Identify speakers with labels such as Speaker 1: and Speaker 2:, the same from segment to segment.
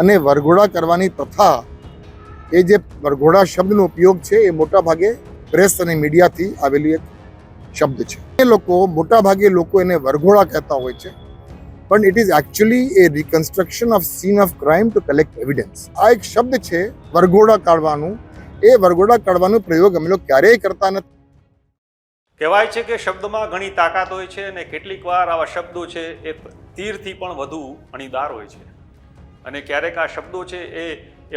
Speaker 1: અને વરઘોડા કરવાની પ્રથા એ જે વરઘોડા શબ્દનો ઉપયોગ છે, એ મોટા ભાગે પ્રેસ અને મીડિયાથી આવેલી એક શબ્દ છે. એ લોકો મોટા ભાગે લોકો એને વરઘોડા કહેતા હોય છે, પણ it is actually a reconstruction of scene of crime to collect evidence આ એક શબ્દ છે, વરઘોડા કાઢવાનું. એ વરઘોડા કાઢવાનો પ્રયોગ અમે લોકો ક્યારેય કરતા નથી.
Speaker 2: કહેવાય છે કે શબ્દમાં ઘણી તાકાત હોય છે અને કેટલીક વાર આવા શબ્દો છે, એ તીરથી પણ વધુ અણીદાર હોય છે. અને ક્યારેક આ શબ્દો છે એ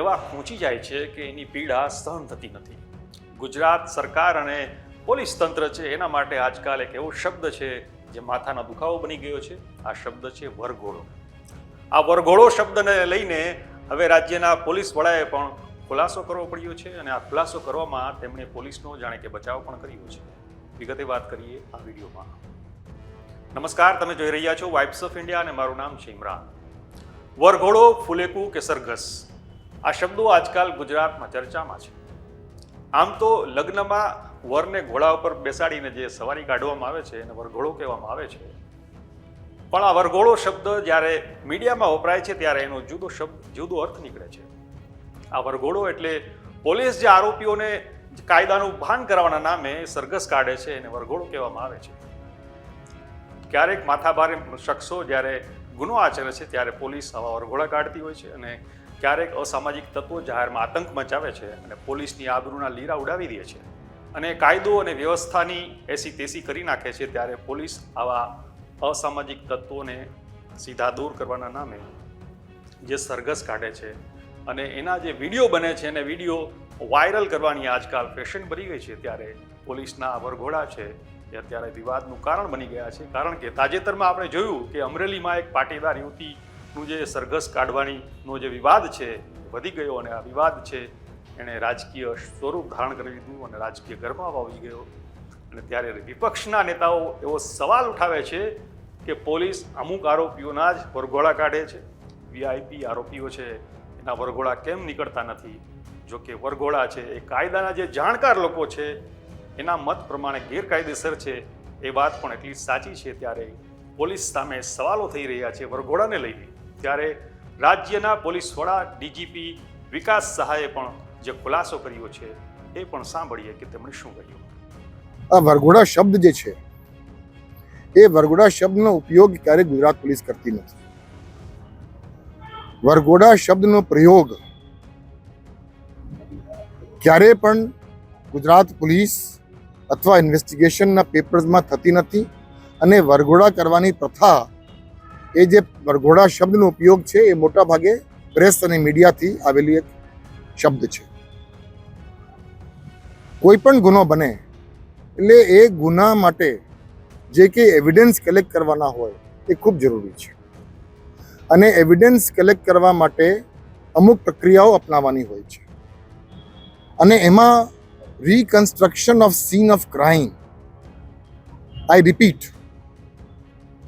Speaker 2: એવા ખૂંચી જાય છે કે એની પીડા સહન થતી નથી. ગુજરાત સરકાર અને પોલીસ તંત્ર છે એના માટે આજકાલ એક એવો શબ્દ છે જે માથાનો દુખાવો બની ગયો છે. આ શબ્દ છે વરઘોડો. આ વરઘોડો શબ્દને લઈને હવે રાજ્યના પોલીસ વડાએ પણ ખુલાસો કરવો પડ્યો છે અને આ ખુલાસો કરવામાં તેમણે પોલીસનો જાણે કે બચાવ પણ કર્યો છે. વિગતે વાત કરીએ આ વિડીયોમાં. નમસ્કાર, તમે જોઈ રહ્યા છો વાઇબ્સ ઓફ ઇન્ડિયા અને મારું નામ છે ઇમરાન. વરઘોડો, ફુલેકું કે સરઘસ? આ શબ્દો આજકાલ ગુજરાતમાં ચર્ચામાં છે. આમ તો લગ્નમાં વરને ઘોડા ઉપર બેસાડીને જે સવારી કાઢવામાં આવે છે, એને વરઘોડો કહેવામાં આવે છે. પણ આ વરઘોડો શબ્દ જ્યારે મીડિયામાં વપરાય છે, ત્યારે એનો જુદો શબ્દ, જુદો અર્થ નીકળે છે. આ વરઘોડો એટલે પોલીસ જે આરોપીઓને કાયદાનું ભાન કરવાના નામે સરઘસ કાઢે છે, એને વરઘોડો કહેવામાં આવે છે. ક્યારેક માથાભારે શખ્સો જ્યારે ગુનો આચરે છે ત્યારે પોલીસ આવા વરઘોડા કાઢતી હોય છે અને ક્યારેક અસામાજિક તત્વો જાહેરમાં આતંક મચાવે છે અને પોલીસની આબરૂના લીરા ઉડાવી દે છે. અને કાયદો અને વ્યવસ્થાની એસી તેસી કરી નાખે છે ત્યારે પોલીસ આવા અસામાજિક તત્વોને સીધા દૂર કરવાના નામે જે સરઘસ કાઢે છે અને એના જે વીડિયો બને છે અને વીડિયો વાયરલ કરવાની આજકાલ ફેશન બની ગઈ છે ત્યારે પોલીસના વરઘોડા છે એ અત્યારે વિવાદનું કારણ બની ગયા છે. કારણ કે તાજેતરમાં આપણે જોયું કે અમરેલીમાં એક પાટીદાર યુવતીનું જે સરઘસ કાઢવાનીનો જે વિવાદ છે વધી ગયો અને આ વિવાદ છે એણે રાજકીય સ્વરૂપ ધારણ કરી લીધું અને રાજકીય ગરબા આવી ગયો. અને ત્યારે વિપક્ષના નેતાઓ એવો સવાલ ઉઠાવે છે કે પોલીસ અમુક આરોપીઓના જ વરઘોડા કાઢે છે. વીઆઈપી આરોપીઓ છે એના વરઘોડા કેમ નીકળતા નથી? જો કે વરઘોડા છે એ કાયદાના જે જાણકાર લોકો છે એના મત પ્રમાણે ગેરકાયદેસર છે એ વાત પણ એટલી સાચી છે ત્યારે પોલીસ સામે સવાલો થઈ રહ્યા છે વરઘોડાને લઈને. ત્યારે રાજ્યના પોલીસ વડા ડીજીપી વિકાસ સહાયે પણ જે ખુલાસો કર્યો છે એ પણ સાંભળીએ કે તેમણે શું કહ્યું.
Speaker 1: આ વરઘોડા શબ્દ જે છે, એ વરઘોડા શબ્દનો ઉપયોગ ક્યારેય ગુજરાત પોલીસ કરતી નથી. વરઘોડા શબ્દનો પ્રયોગ ક્યારે પણ ગુજરાત પોલીસ અથવા ઇન્વેસ્ટિગેશનના પેપર્સમાં થતી નથી અને વરઘોડા કરવાની પ્રથા એ જે વરઘોડા શબ્દનો ઉપયોગ છે એ મોટાભાગે પ્રેસ અને મીડિયાથી આવેલી એક શબ્દ છે. કોઈ પણ ગુનો બને એટલે એ ગુના માટે જે કે એવિડન્સ કલેક્ટ કરવાના હોય એ ખૂબ જરૂરી છે. અને એવિડન્સ કલેક્ટ કરવા માટે અમુક પ્રક્રિયાઓ અપનાવવાની હોય છે. અને એમાં reconstruction of scene of crime I repeat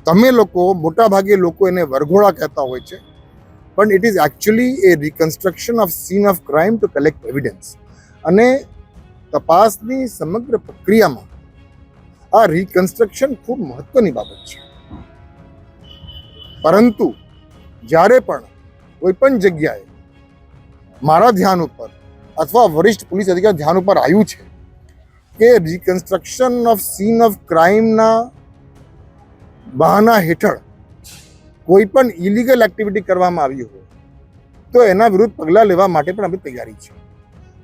Speaker 1: તમે લોકો મોટા ભાગે લોકો એને વરઘોડા કહેતા હોય છે, પણ it is actually a reconstruction of scene of crime to collect evidence અને તપાસની સમગ્ર પ્રક્રિયામાં આ રિકન્સ્ટ્રક્શન ખૂબ મહત્વની બાબત છે. પરંતુ જ્યારે પણ કોઈ પણ જગ્યાએ મારા ધ્યાન ઉપર અથવા વરિષ્ઠ પોલીસ અધિકારી ધ્યાન ઉપર આવ્યું છે કે રિકન્સ્ટ્રક્શન ઓફ સીન ઓફ ક્રાઇમના બહાના હેઠળ કોઈ પણ ઇલીગલ એક્ટિવિટી કરવામાં આવી હોય, તો એના વિરુદ્ધ પગલાં લેવા માટે પણ અમે તૈયારી છે.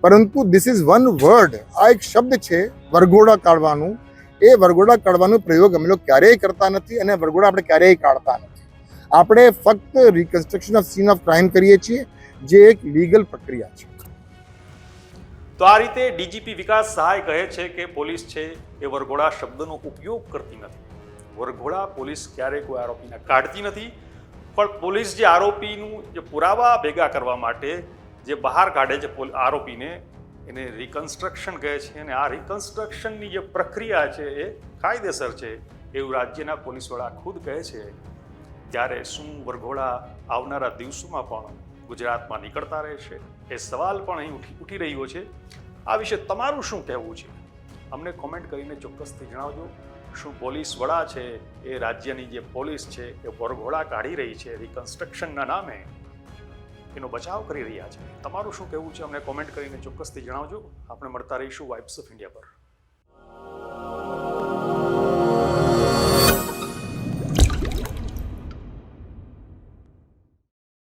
Speaker 1: પરંતુ ધીસ ઇઝ વન વર્ડ આ એક શબ્દ છે, વરઘોડા કાઢવાનું. એ વરઘોડા કાઢવાનો પ્રયોગ અમે લોકો ક્યારેય કરતા નથી અને વરઘોડા આપણે ક્યારેય કાઢતા નથી. આપણે ફક્ત reconstruction of scene of crime કરીએ છીએ, જે એક લીગલ પ્રક્રિયા છે.
Speaker 2: તો આ રીતે ડીજીપી વિકાસ સહાય કહે છે કે પોલીસ છે એ વરઘોડા શબ્દનો ઉપયોગ કરતી નથી. વરઘોડા પોલીસ ક્યારેય કોઈ આરોપીને કાઢતી નથી. પણ પોલીસ જે આરોપીનું જે પુરાવા ભેગા કરવા માટે જે બહાર કાઢે છે આરોપીને, એને રિકન્સ્ટ્રક્શન કહે છે અને આ રિકન્સ્ટ્રક્શનની જે પ્રક્રિયા છે એ કાયદેસર છે એવું રાજ્યના પોલીસ વડા ખુદ કહે છે. ત્યારે શું વરઘોડા આવનારા દિવસોમાં પણ ગુજરાતમાં નીકળતા રહેશે એ સવાલ પણ અહીં ઉઠી ઉઠી રહ્યો છે. આ વિશે તમારું શું કહેવું છે? અમને કોમેન્ટ કરીને ચોક્કસથી જણાવજો. શું પોલીસ વડા છે? એ રાજ્યની જે પોલીસ છે, એ વરઘોડા કાઢી રહી છે રિકન્સ્ટ્રક્શનના નામે. એનો બચાવ કરી રહ્યા છે. તમારું શું કહેવું છે? અમને કોમેન્ટ કરીને ચોક્કસથી જણાવજો. આપણે મળતા રહીશું વાઇબ્સ ઓફ ઇન્ડિયા પર.